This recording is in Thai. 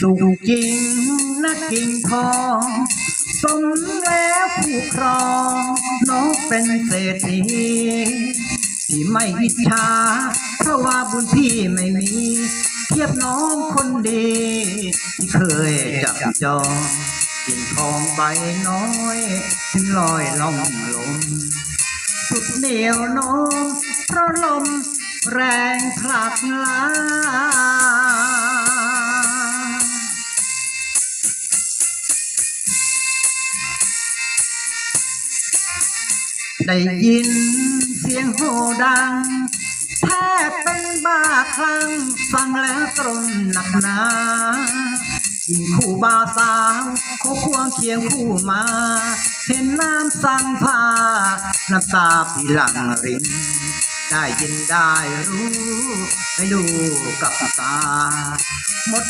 สุขจริงนักกิ่งทองสมแล้วผู้ครองน้องเป็นเศรษฐีที่ไม่อิจฉาเพราะว่าบุญพี่ไม่มี เทียบน้องคนดี ที่เคยจับจองกิ่งทองใบน้อยถึงลอยล่องลมสุดเหนียวโน้มเพราะลมแรงผลักลา ได้ยินเสียงโหดัง แทบเป็นบ้าคลั่งฟังแล้วตรงหนักหนายิ่งคู่บ่าวสาวเขาควงเคียงคู่มา เห็นน้ำสั่งพาน้ำตาพี่หลังรินได้ยินได้รู้ได้ดูกับตาหมด